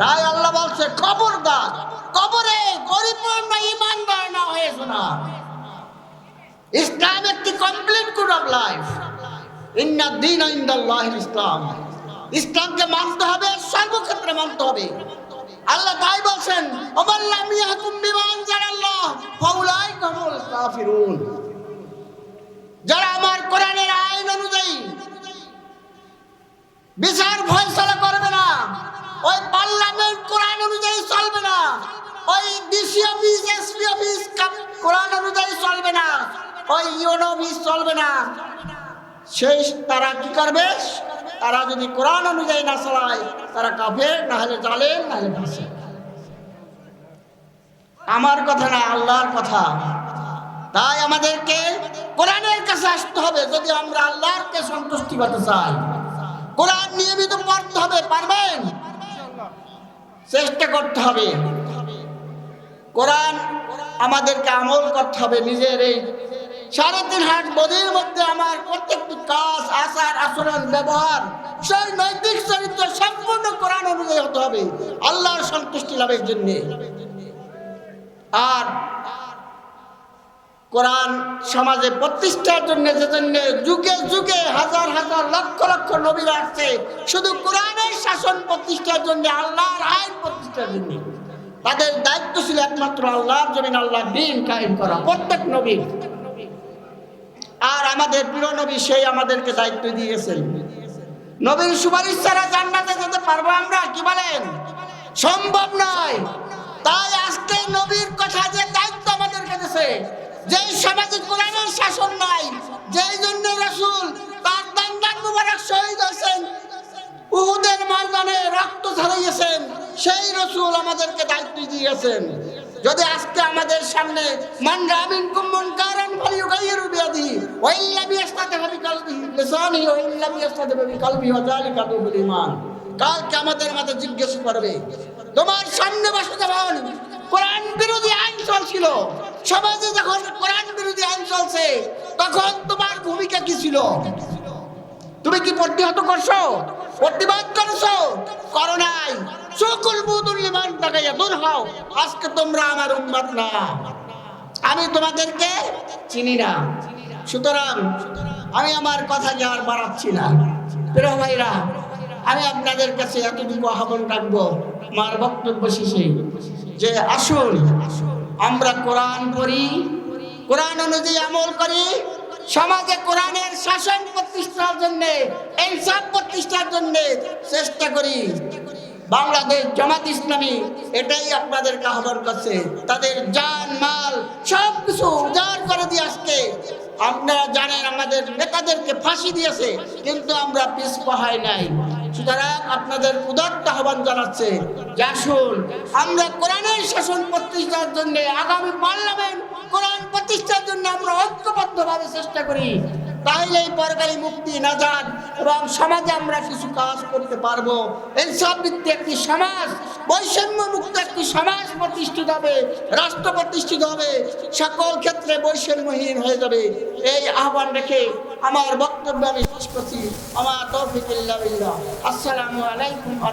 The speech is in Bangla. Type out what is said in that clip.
তাই আল্লাহ বলছে খবরদার কবরে পরিপূর্ণ ইমানদার না হয়েছে না ইসলাম একটি কমপ্লিট কোড অফ লাইফ ইন্না দিন ইন্দাল্লাহ ইসলাম। ইসলামকে মানতে হবে, সর্বক্ষেত্রে মানতে হবে। আল্লাহ তাই বলছেন হুমুল কাফিরুন। যারা আমার কোরআনের আইন অনুযায়ী বিচার ফয়সলা কোরআন অনুযায়ী চলবে না। ওই চলবে না। তারা কি করবে? তারা যদি অনুযায়ী না তারা আমার কথা না, আল্লাহর কথা। তাই আমাদেরকে কোরআনের কাছে আসতে হবে, যদি আমরা আল্লাহরকে সন্তুষ্টি করতে চাই। কোরআন নিয়মিত পড়তে হবে, পারবেন? চেষ্টা করতে হবে। কোরআন আমাদেরকে আমল করতে হবে নিজের এই সাড়ে তিন হাট বদির মধ্যে আমার প্রত্যেকটি কাজ, আচার, আচরণ, ব্যবহার, সেই নৈতিক চরিত্র সম্পূর্ণ কোরআন অনুযায়ী হতে হবে। আল্লাহর সন্তুষ্টি লাভের জন্যে। আর কোরআন সমাজে প্রতিষ্ঠার জন্য, যে জন্য যুগে যুগে হাজার হাজার লক্ষ লক্ষ নবীরা আসছে, শুধু কোরআনের শাসন প্রতিষ্ঠার জন্য, আল্লাহর আইন প্রতিষ্ঠার জন্য। তাদের দায়িত্ব ছিল একমাত্র আল্লাহর জমিন আল্লাহ, দিন কায়েম করা, প্রত্যেক নবীর আর আমাদের প্রিয় নবী সেই আমাদেরকে দায়িত্ব দিয়েছেন। নবীর সুপারিশ ছাড়া জান্নাতে যেতে পারব আমরা, কি বলেন? সম্ভব নয়। তাই আজকে নবীর কথা যে দায়িত্ব আমাদের কাছে যে সমাজে কোরআনের শাসন নাই, যেই জন্য রসুল তার দান্দান মুবারক শহীদ হয়েছেন উহুদের ময়দানে রক্ত ঝরাইয়েছেন সেই রসুল আমাদেরকে দায়িত্ব দিয়েছেন। যদি আজকে আমাদের সামনে, মান রামিন কুম্মন কারণ বিয়াস্তাতে কালবি বিয়াস্তাতে কালবি কালকে আমাদের মাঝে জিজ্ঞেস করবে, তোমার সামনে বসে যখন কোরআন বিরোধী আইন চলছিল, সমাজে যখন কোরআন বিরোধী আইন চলছে, তখন তোমার ভূমিকা কি ছিল? তুমি কি প্রতিহত করছ? প্রতিবাদ করছ? করো নাই। সকল বুদুল ইমান তাকাইয়া দূর হও। আজকে তোমরা আমার উম্মত না। আমি তোমাদেরকে চিনি না। সুতরাং আমি আমার কথা যে আর বাড়াচ্ছি না। প্রিয় ভাইরা, আমি আপনাদের কাছে এতটুকু আহ্বান রাখব আমার বক্তব্য শেষে যে আসুন, আমরা কোরআন পড়ি। কোরআন অনুযায়ী আমল করি। সমাজে কোরআনের শাসন প্রতিষ্ঠার জন্য ইনসাফ প্রতিষ্ঠার জন্য চেষ্টা করি। বাংলাদেশ জামাত ইসলামী, এটাই আপনাদেরকে আহ্বান করছে তাদের জান, মাল, সব কিছু উজাড় করে দিয়ে আজকে আপনারা জানেন আমাদের নেতাদেরকে ফাঁসি দিয়েছে, কিন্তু আমরা পিছপা হয় নাই। সুতরাং আপনাদের উদাত্ত আহ্বান জানাচ্ছে যে আসুন, আমরা কোরআনের শাসন প্রতিষ্ঠার জন্য আগামী পার্লামেন্ট আমরা ঐক্যবদ্ধভাবে চেষ্টা করি তাহলে এই পরকালী মুক্তি নাজাদ এবং সমাজে আমরা কিছু কাজ করতে পারব। ইনসাফ ভিত্তিক একটি সমাজ বৈষম্য মুক্ত একটি সমাজ প্রতিষ্ঠিত হবে, রাষ্ট্র প্রতিষ্ঠিত হবে, সকল ক্ষেত্রে বৈষম্যহীন হয়ে যাবে। এই আহ্বান রেখে আমার বক্তব্য আমি শেষ করছি। আমার তৌফিক আসসালামু আলাইকুম আ